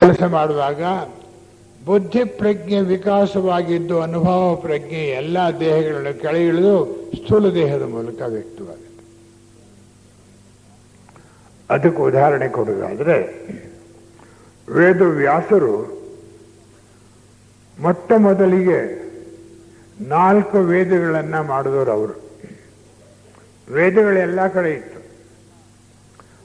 ಕೆಲಸ ಮಾಡುವಾಗ ಬುದ್ಧಿ ಪ್ರಜ್ಞೆ ವಿಕಾಸವಾಗಿದ್ದು ಅನುಭವ ಪ್ರಜ್ಞೆ ಎಲ್ಲ ದೇಹಗಳನ್ನು ಕೆಳಗಿಳಿದು ಸ್ಥೂಲ ದೇಹದ ಮೂಲಕ ವ್ಯಕ್ತವಾಗುತ್ತೆ. ಅದಕ್ಕೆ ಉದಾಹರಣೆ ಕೊಡುವುದಾದರೆ, ವೇದ ವ್ಯಾಸರು ಮೊಟ್ಟ ಮೊದಲಿಗೆ ನಾಲ್ಕು ವೇದಗಳನ್ನ ಮಾಡಿದವರು ಅವರು. ವೇದಗಳೆಲ್ಲ ಕಡೆ ಇತ್ತು.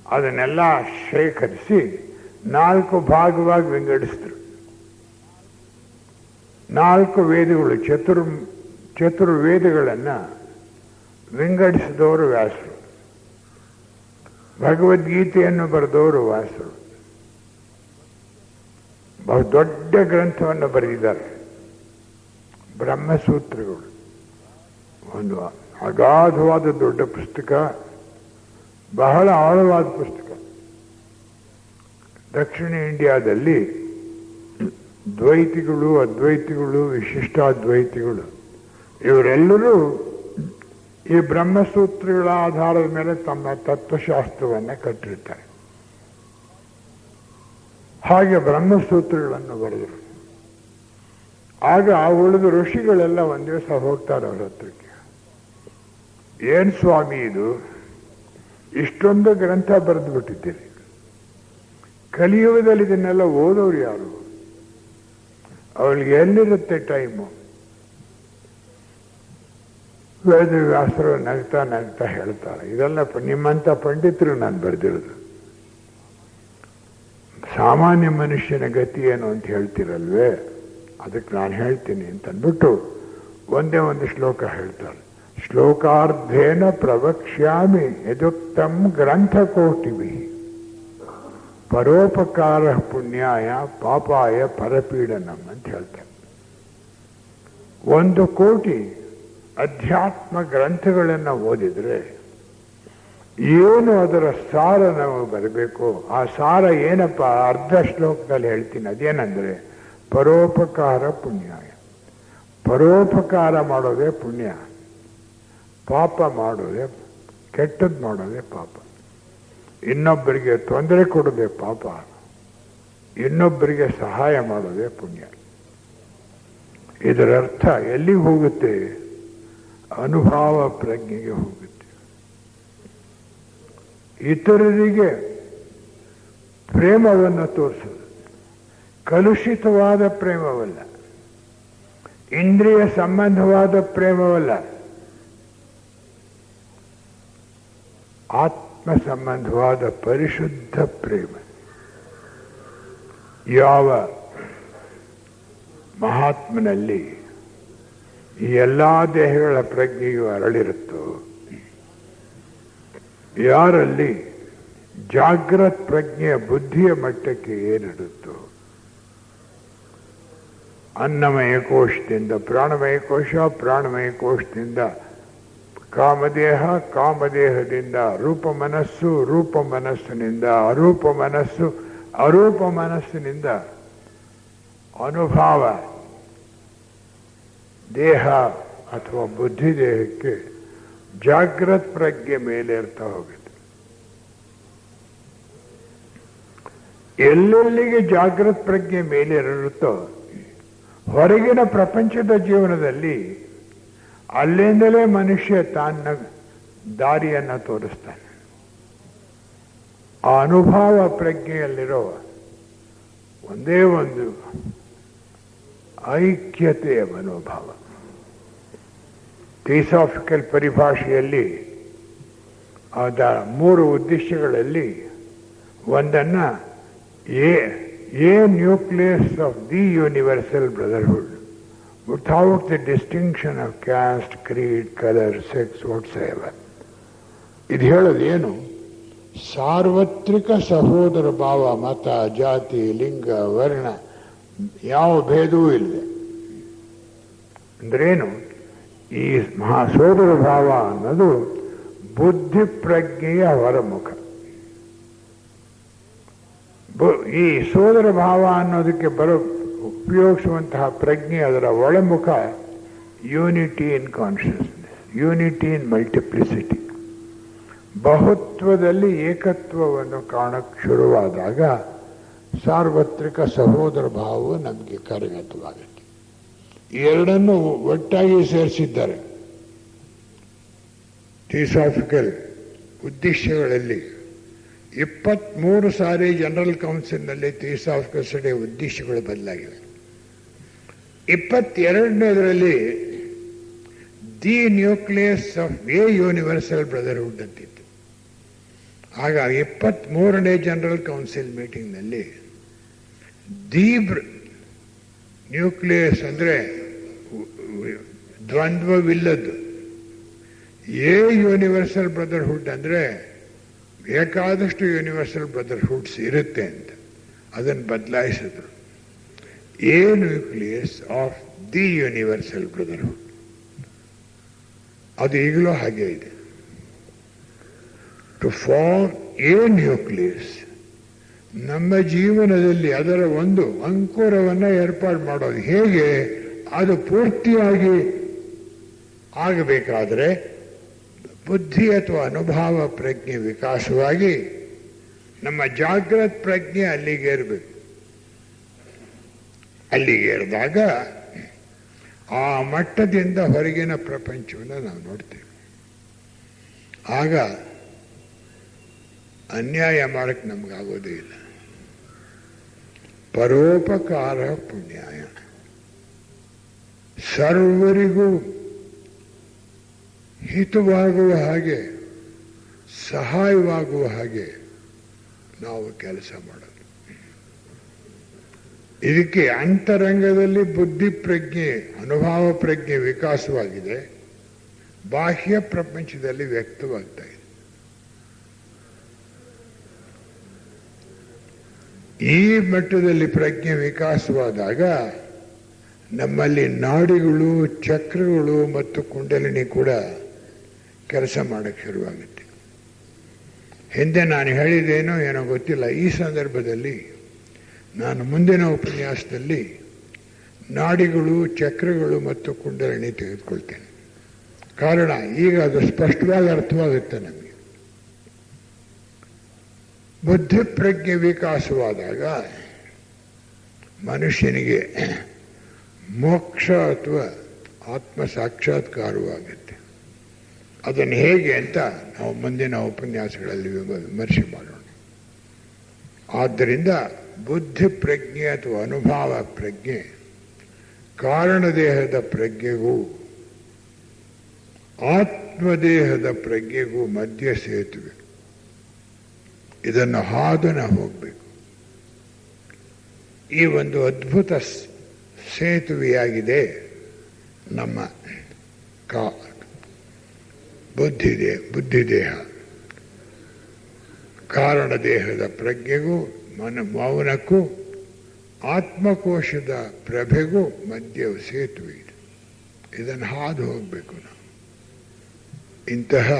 ಅದನ್ನೆಲ್ಲ ಶೇಖರಿಸಿ ನಾಲ್ಕು ಭಾಗವಾಗಿ ವಿಂಗಡಿಸಿದ್ರು. ನಾಲ್ಕು ವೇದಗಳು, ಚತುರ್, ಚತುರ್ವೇದಗಳನ್ನು ವಿಂಗಡಿಸಿದವರು ವ್ಯಾಸರು. ಭಗವದ್ಗೀತೆಯನ್ನು ಬರೆದವರು ವ್ಯಾಸರು. ಬಹು ದೊಡ್ಡ ಗ್ರಂಥವನ್ನು ಬರೆದಿದ್ದಾರೆ. ಬ್ರಹ್ಮಸೂತ್ರಗಳು. ಒಂದು ಅಗಾಧವಾದ ದೊಡ್ಡ ಪುಸ್ತಕ, ಬಹಳ ಆಳವಾದ ಪುಸ್ತಕ. ದಕ್ಷಿಣ ಇಂಡಿಯಾದಲ್ಲಿ ದ್ವೈತಿಗಳು, ಅದ್ವೈತಿಗಳು, ವಿಶಿಷ್ಟಾದ್ವೈತಿಗಳು, ಇವರೆಲ್ಲರೂ ಈ ಬ್ರಹ್ಮಸೂತ್ರಗಳ ಆಧಾರದ ಮೇಲೆ ತಮ್ಮ ತತ್ವಶಾಸ್ತ್ರವನ್ನು ಕಟ್ಟಿರ್ತಾರೆ. ಹಾಗೆ ಬ್ರಹ್ಮಸೂತ್ರಗಳನ್ನು ಬರೆದರು. ಆಗ ಉಳಿದ ಋಷಿಗಳೆಲ್ಲ ಒಂದು ದಿವಸ ಹೋಗ್ತಾರೆ ಅವ್ರ ಹತ್ರಕ್ಕೆ. ಏನು ಸ್ವಾಮಿ ಇದು? ಇಷ್ಟೊಂದು ಗ್ರಂಥ ಬರೆದು ಬಿಟ್ಟಿದ್ದೀರಿ ಕಲಿಯುಗದಲ್ಲಿ ಇದನ್ನೆಲ್ಲ ಓದೋರು ಯಾರು? ಅವಳಿಗೆ ಎಲ್ಲಿರುತ್ತೆ ಟೈಮು? ವೇದವ್ಯಾಸರು ನಗ್ತಾ ನಗ್ತಾ ಹೇಳ್ತಾರೆ. ಇದೆಲ್ಲ ನಿಮ್ಮಂಥ ಪಂಡಿತರು ನಾನು ಬರೆದಿರೋದು. ಸಾಮಾನ್ಯ ಮನುಷ್ಯನ ಗತಿ ಏನು ಅಂತ ಹೇಳ್ತಿರಲ್ವೇ? ಅದಕ್ಕೆ ನಾನು ಹೇಳ್ತೀನಿ ಅಂತ ಅಂದ್ಬಿಟ್ಟು ಒಂದೇ ಒಂದು ಶ್ಲೋಕ ಹೇಳ್ತಾರೆ. ಶ್ಲೋಕಾರ್ಧೇನ ಪ್ರವಕ್ಷ್ಯಾಮಿ ಯದುಕ್ತಂ ಗ್ರಂಥಕೋಟಿಭಿ. ಪರೋಪಕಾರ ಪುಣ್ಯಾಯ ಪಾಪಾಯ ಪರಪೀಡನಂ ಅಂತ ಹೇಳ್ತಾರೆ. ಒಂದು ಕೋಟಿ ಅಧ್ಯಾತ್ಮ ಗ್ರಂಥಗಳನ್ನು ಓದಿದ್ರೆ ಏನು ಅದರ ಸಾರ ನಮಗೆ ಬರಬೇಕು? ಆ ಸಾರ ಏನಪ್ಪ? ಅರ್ಧ ಶ್ಲೋಕದಲ್ಲಿ ಹೇಳ್ತೀನಿ. ಅದೇನಂದ್ರೆ ಪರೋಪಕಾರ ಪುಣ್ಯಾಯ. ಪರೋಪಕಾರ ಮಾಡೋದೇ ಪುಣ್ಯ. ಪಾಪ ಮಾಡೋದೇ ಕೆಟ್ಟದ್ದು ಮಾಡೋದೇ ಪಾಪ. ಇನ್ನೊಬ್ಬರಿಗೆ ತೊಂದರೆ ಕೊಡೋದೇ ಪಾಪ, ಇನ್ನೊಬ್ಬರಿಗೆ ಸಹಾಯ ಮಾಡೋದೇ ಪುಣ್ಯ. ಇದರರ್ಥ ಎಲ್ಲಿಗೆ ಹೋಗುತ್ತೆ? ಅನುಭವ ಪ್ರಜ್ಞೆಗೆ ಹೋಗುತ್ತೆ. ಇತರರಿಗೆ ಪ್ರೇಮವನ್ನು ತೋರಿಸೋದು ಕಲುಷಿತವಾದ ಪ್ರೇಮವಲ್ಲ. ಇಂದ್ರಿಯ ಸಂಬಂಧವಾದ ಪ್ರೇಮವಲ್ಲ. ಆತ್ಮ ಸಂಬಂಧವಾದ ಪರಿಶುದ್ಧ ಪ್ರೇಮ. ಯಾವ ಮಹಾತ್ಮನಲ್ಲಿ ಈ ಎಲ್ಲ ದೇಹಗಳ ಪ್ರಜ್ಞೆಯು ಅರಳಿರುತ್ತೋ, ಯಾರಲ್ಲಿ ಜಾಗ್ರತ್ ಪ್ರಜ್ಞೆಯ ಬುದ್ಧಿಯ ಮಟ್ಟಕ್ಕೆ ಏನಿರುತ್ತೋ ಅನ್ನಮಯ ಕೋಶದಿಂದ ಪ್ರಾಣಮಯ ಕೋಶ ಪ್ರಾಣಮಯ ಕೋಶದಿಂದ ಕಾಮದೇಹ ಕಾಮದೇಹದಿಂದ ರೂಪ ಮನಸ್ಸು, ರೂಪ ಮನಸ್ಸಿನಿಂದ ಅರೂಪ ಮನಸ್ಸು, ಅರೂಪ ಮನಸ್ಸಿನಿಂದ ಅನುಭವ. ದೇಹ ಅಥವಾ ಬುದ್ಧಿ ದೇಹಕ್ಕೆ ಜಾಗ್ರತ್ ಪ್ರಜ್ಞೆ ಮೇಲೆ ಇರ್ತಾ ಹೋಗುತ್ತೆ. ಎಲ್ಲೆಲ್ಲಿಗೆ ಜಾಗ್ರತ್ ಪ್ರಜ್ಞೆ ಮೇಲೆ ಇರುತ್ತೋ ಹೊರಗಿನ ಪ್ರಪಂಚದ ಜೀವನದಲ್ಲಿ ಅಲ್ಲಿಂದಲೇ ಮನುಷ್ಯ ತನ್ನ ದಾರಿಯನ್ನು ತೋರಿಸ್ತಾನೆ. ಆ ಅನುಭವ ಪ್ರಜ್ಞೆಯಲ್ಲಿರೋ ಒಂದೇ ಒಂದು ಐಕ್ಯತೆಯ ಮನೋಭಾವ. ಥಿಸಾಫಿಕಲ್ ಪರಿಭಾಷೆಯಲ್ಲಿ ಆದ ಮೂರು ಉದ್ದೇಶಗಳಲ್ಲಿ ಒಂದನ್ನ a a nucleus of the universal brotherhood. Without the distinction of caste creed colour sex, whatsoever. ಇದು ಏನು? ಸಾರ್ವತ್ರಿಕ ಸಹೋದರ ಭಾವ ಮತ ಜಾತಿ ಲಿಂಗ ವರ್ಣ ಯಾವ ಭೇದವೂ ಇಲ್ಲ ಅಂದ್ರೇನು? ಈ ಮಹಾ ಸೋದರ ಭಾವ ಅನ್ನೋದು ಬುದ್ಧಿ ಪ್ರಜ್ಞೆಯ ಹೊರಮುಖ ಈ ಸೋದರ ಭಾವ ಅನ್ನೋದಕ್ಕೆ ಬರೋ ಉಪಯೋಗಿಸುವಂತಹ ಪ್ರಜ್ಞೆ ಅದರ ಒಳಮುಖ unity in consciousness unity in multiplicity ಬಹುತ್ವದಲ್ಲಿ ಏಕತ್ವವನ್ನು ಕಾಣಕ್ಕೆ ಶುರುವಾದಾಗ ಸಾರ್ವತ್ರಿಕ ಸಹೋದರ ಭಾವವು ನಮಗೆ ಕಾರ್ಯಗತವಾಗುತ್ತೆ ಎರಡನ್ನು ಒಟ್ಟಾಗಿ ಸೇರಿಸಿದ್ದಾರೆ. ಥಿಸಾಫಿಕಲ್ ಉದ್ದೇಶಗಳಲ್ಲಿ ಇಪ್ಪತ್ತ್ಮೂರು ಸಾರಿ ಜನರಲ್ ಕೌನ್ಸಿಲ್ನಲ್ಲಿ ಪೀಸ್ ಆಫ್ ಕಸ್ಟಡಿ ಉದ್ದೇಶಗಳು ಬದಲಾಗಿವೆ. ಇಪ್ಪತ್ತೆರಡನೇದರಲ್ಲಿ the nucleus of a universal brotherhood ಅಂತಿತ್ತು. ಆಗ ಇಪ್ಪತ್ತ್ಮೂರನೇ ಜನರಲ್ ಕೌನ್ಸಿಲ್ ಮೀಟಿಂಗ್ನಲ್ಲಿ ದಿ ನ್ಯೂಕ್ಲಿಯಸ್ ಅಂದರೆ ದ್ವಂದ್ವವಿಲ್ಲದ್ದು. ಎ ಯೂನಿವರ್ಸಲ್ ಬ್ರದರ್ಹುಡ್ ಅಂದರೆ ಬೇಕಾದಷ್ಟು ಯೂನಿವರ್ಸಲ್ ಬ್ರದರ್ಹುಡ್ಸ್ ಇರುತ್ತೆ ಅಂತ. ಅದನ್ನು ಬದಲಾಯಿಸಿದ್ರು. A nucleus of the universal brotherhood ಅದು ಈಗಲೂ ಹಾಗೆ ಇದೆ. ಟು ಫಾರ್ಮ್ ಎ ನ್ಯೂಕ್ಲಿಯಸ್ ನಮ್ಮ ಜೀವನದಲ್ಲಿ ಅದರ ಒಂದು ಅಂಕುರವನ್ನು ಏರ್ಪಾಡು ಮಾಡೋದು ಹೇಗೆ? ಅದು ಪೂರ್ತಿಯಾಗಿ ಆಗಬೇಕಾದರೆ ಬುದ್ಧಿ ಅಥವಾ ಅನುಭವ ಪ್ರಜ್ಞೆ ವಿಕಾಸವಾಗಿ ನಮ್ಮ ಜಾಗೃತ್ ಪ್ರಜ್ಞೆ ಅಲ್ಲಿಗೆ ಇರಬೇಕು ಅಲ್ಲಿಗೆ ಏರಿದಾಗ ಆ ಮಟ್ಟದಿಂದ ಹೊರಗಿನ ಪ್ರಪಂಚವನ್ನು ನಾವು ನೋಡ್ತೇವೆ. ಆಗ ಅನ್ಯಾಯ ಮಾಡಕ್ಕೆ ನಮಗಾಗೋದೇ ಇಲ್ಲ. ಪರೋಪಕಾರ ಪುಣ್ಯಾಯ. ಸರ್ವರಿಗೂ ಹಿತವಾಗುವ ಹಾಗೆ, ಸಹಾಯವಾಗುವ ಹಾಗೆ ನಾವು ಕೆಲಸ ಮಾಡೋದು. ಇದಕ್ಕೆ ಅಂತರಂಗದಲ್ಲಿ ಬುದ್ಧಿ ಪ್ರಜ್ಞೆ, ಅನುಭವ ಪ್ರಜ್ಞೆ ವಿಕಾಸವಾಗಿದೆ. ಬಾಹ್ಯ ಪ್ರಪಂಚದಲ್ಲಿ ವ್ಯಕ್ತವಾಗ್ತಾ ಇದೆ. ಈ ಮಟ್ಟದಲ್ಲಿ ಪ್ರಜ್ಞೆ ವಿಕಾಸವಾದಾಗ ನಮ್ಮಲ್ಲಿ ನಾಡಿಗಳು, ಚಕ್ರಗಳು ಮತ್ತು ಕುಂಡಲಿನಿ ಕೂಡ ಕೆಲಸ ಮಾಡೋಕ್ಕೆ ಶುರುವಾಗುತ್ತೆ. ಹಿಂದೆ ನಾನು ಹೇಳಿದ್ದೇನೋ ಏನೋ ಗೊತ್ತಿಲ್ಲ. ಈ ಸಂದರ್ಭದಲ್ಲಿ ನಾನು ಮುಂದಿನ ಉಪನ್ಯಾಸದಲ್ಲಿ ನಾಡಿಗಳು, ಚಕ್ರಗಳು ಮತ್ತು ಕುಂಡಲಿನಿ ತೆಗೆದುಕೊಳ್ತೇನೆ. ಕಾರಣ, ಈಗ ಅದು ಸ್ಪಷ್ಟವಾಗಿ ಅರ್ಥವಾಗುತ್ತೆ ನಮಗೆ. ಬುದ್ಧಿ ಪ್ರಜ್ಞೆ ವಿಕಾಸವಾದಾಗ ಮನುಷ್ಯನಿಗೆ ಮೋಕ್ಷ ಅಥವಾ ಆತ್ಮ ಸಾಕ್ಷಾತ್ಕಾರವಾಗುತ್ತೆ. ಅದನ್ನು ಹೇಗೆ ಅಂತ ನಾವು ಮುಂದಿನ ಉಪನ್ಯಾಸಗಳಲ್ಲಿ ವಿಮ- ವಿಮರ್ಶೆ ಮಾಡೋಣ. ಆದ್ದರಿಂದ ಬುದ್ಧಿ ಪ್ರಜ್ಞೆ ಅಥವಾ ಅನುಭವ ಪ್ರಜ್ಞೆ ಕಾರಣದೇಹದ ಪ್ರಜ್ಞೆಗೂ, ಆತ್ಮದೇಹದ ಪ್ರಜ್ಞೆಗೂ ಮಧ್ಯ ಸೇತುವೆ. ಇದನ್ನು ಹಾದನ ಹೋಗಬೇಕು. ಈ ಒಂದು ಅದ್ಭುತ ಸೇತುವೆಯಾಗಿದೆ ನಮ್ಮ ಕಾ ಬುದ್ಧಿದೆ ಬುದ್ಧಿದೇಹ. ಕಾರಣ ದೇಹದ ಪ್ರಜ್ಞೆಗೂ, ಮನ ಮೌನಕ್ಕೂ, ಆತ್ಮಕೋಶದ ಪ್ರಭೆಗೂ ಮಧ್ಯ ಸೇತುವೆ ಇದೆ. ಇದನ್ನು ಹಾದು ಹೋಗಬೇಕು ನಾವು. ಇಂತಹ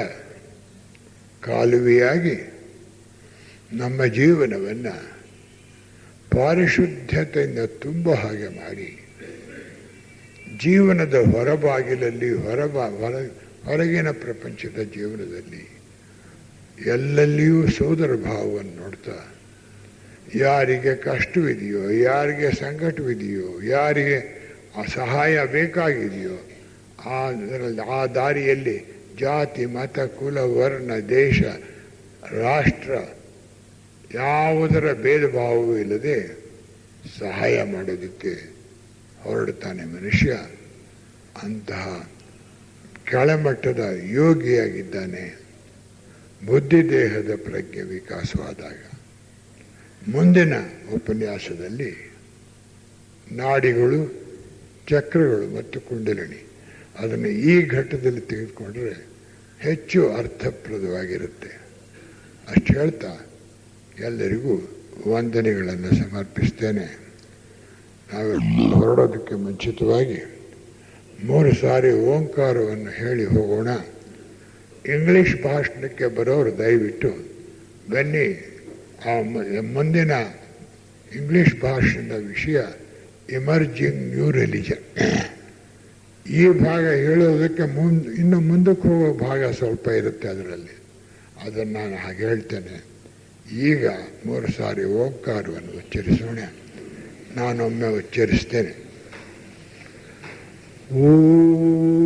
ಕಾಲುವೆಯಾಗಿ ನಮ್ಮ ಜೀವನವನ್ನು ಪಾರಿಶುದ್ಧತೆಯಿಂದ ತುಂಬ ಹಾಗೆ ಮಾಡಿ, ಜೀವನದ ಹೊರಬಾಗಿಲಲ್ಲಿ ಹೊರಬಾ ಹೊರ ಹೊರಗಿನ ಪ್ರಪಂಚದ ಜೀವನದಲ್ಲಿ ಎಲ್ಲೆಲ್ಲಿಯೂ ಸೋದರ ಭಾವವನ್ನು ನೋಡ್ತಾ, ಯಾರಿಗೆ ಕಷ್ಟವಿದೆಯೋ, ಯಾರಿಗೆ ಸಂಕಟವಿದೆಯೋ, ಯಾರಿಗೆ ಆ ಸಹಾಯ ಬೇಕಾಗಿದೆಯೋ ಅದರಲ್ಲಿ ಆ ದಾರಿಯಲ್ಲಿ ಜಾತಿ, ಮತ, ಕುಲ, ವರ್ಣ, ದೇಶ, ರಾಷ್ಟ್ರ ಯಾವುದರ ಭೇದ ಭಾವವೂ ಇಲ್ಲದೆ ಸಹಾಯ ಮಾಡೋದಕ್ಕೆ ಹೊರಡ್ತಾನೆ ಮನುಷ್ಯ. ಅಂತಹ ಕೆಳಮಟ್ಟದ ಯೋಗಿಯಾಗಿದ್ದಾನೆ. ಬುದ್ಧಿ ದೇಹದ ಪ್ರಜ್ಞೆ ವಿಕಾಸವಾದಾಗ. ಮುಂದಿನ ಉಪನ್ಯಾಸದಲ್ಲಿ ನಾಡಿಗಳು, ಚಕ್ರಗಳು ಮತ್ತು ಕುಂಡಲಿನಿ. ಅದನ್ನು ಈ ಘಟ್ಟದಲ್ಲಿ ತೆಗೆದುಕೊಂಡ್ರೆ ಹೆಚ್ಚು ಅರ್ಥಪ್ರದವಾಗಿರುತ್ತೆ. ಅಷ್ಟು ಹೇಳ್ತಾ ಎಲ್ಲರಿಗೂ ವಂದನೆಗಳನ್ನು ಸಮರ್ಪಿಸ್ತೇನೆ. ನಾವು ಹೊರಡೋದಕ್ಕೆ ಮುಂಚಿತವಾಗಿ ಮೂರು ಸಾರಿ ಓಂಕಾರವನ್ನು ಹೇಳಿ ಹೋಗೋಣ. ಇಂಗ್ಲಿಷ್ ಭಾಷಣಕ್ಕೆ ಬರೋರು ದಯವಿಟ್ಟು ಬನ್ನಿ. ಆ ಮುಂದಿನ ಇಂಗ್ಲಿಷ್ ಭಾಷಣದ ವಿಷಯ ಎಮರ್ಜಿಂಗ್ ನ್ಯೂ ರಿಲಿಜನ್ ಈ ಭಾಗ ಹೇಳೋದಕ್ಕೆ ಮುಂದೆ, ಇನ್ನು ಮುಂದಕ್ಕೆ ಹೋಗೋ ಭಾಗ ಸ್ವಲ್ಪ ಇರುತ್ತೆ ಅದರಲ್ಲಿ. ಅದನ್ನು ನಾನು ಹಾಗೆ ಹೇಳ್ತೇನೆ. ಈಗ ಮೂರು ಸಾರಿ ಓಂಕಾರವನ್ನು ಉಚ್ಚರಿಸೋಣ. ನಾನೊಮ್ಮೆ ಉಚ್ಚರಿಸ್ತೇನೆ. Ooh.